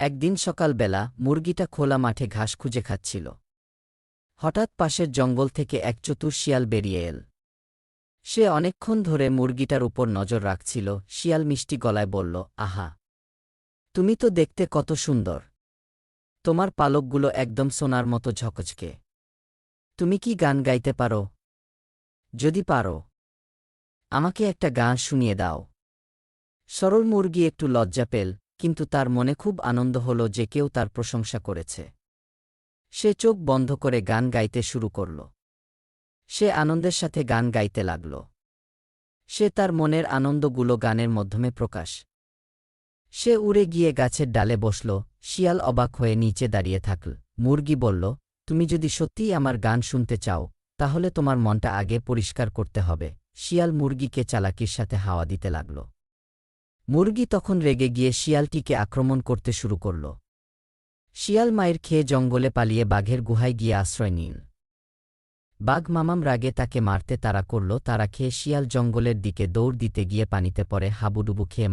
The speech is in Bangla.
একদিন সকালবেলা মুরগিটা খোলা মাঠে ঘাস খুঁজে খাচ্ছিল। হঠাৎ পাশের জঙ্গল থেকে এক চতুর শিয়াল বেরিয়ে এল। সে অনেকক্ষণ ধরে মুরগিটার উপর নজর রাখছিল, শিয়াল মিষ্টি গলায় বলল, আহা, তুমি তো দেখতে কত সুন্দর। তোমার পালকগুলো একদম সোনার মতো ঝকঝকে। তুমি কি গান গাইতে পারো? যদি পারো, আমাকে একটা গান শুনিয়ে দাও। সরল মুরগি একটু লজ্জা পেল কিন্তু তার মনে খুব আনন্দ হল যে কেউ তার প্রশংসা করেছে। সে চোখ বন্ধ করে গান গাইতে শুরু করল। সে আনন্দের সাথে গান গাইতে লাগল। সে তার মনের আনন্দগুলো গানের মাধ্যমে প্রকাশ। সে উড়ে গিয়ে গাছের ডালে বসল, শিয়াল অবাক হয়ে নিচে দাঁড়িয়ে থাকল। মুরগি বলল, তুমি যদি সত্যিই আমার গান শুনতে চাও, তাহলে তোমার মনটা আগে পরিষ্কার করতে হবে। শিয়াল মুরগিকে চালাকির সাথে হাওয়া দিতে লাগল। মুরগি তখন রেগে গিয়ে শিয়ালটিকে আক্রমণ করতে শুরু করল। শিয়াল মায়ের খেয়ে জঙ্গলে পালিয়ে বাঘের গুহায় গিয়ে আশ্রয় নিন। বাঘ মামাম রাগে তাকে মারতে তারা করল, তারা খেয়ে শিয়াল জঙ্গলের দিকে দৌড় দিতে গিয়ে পানিতে পড়ে, হাবুডুবু খেয়ে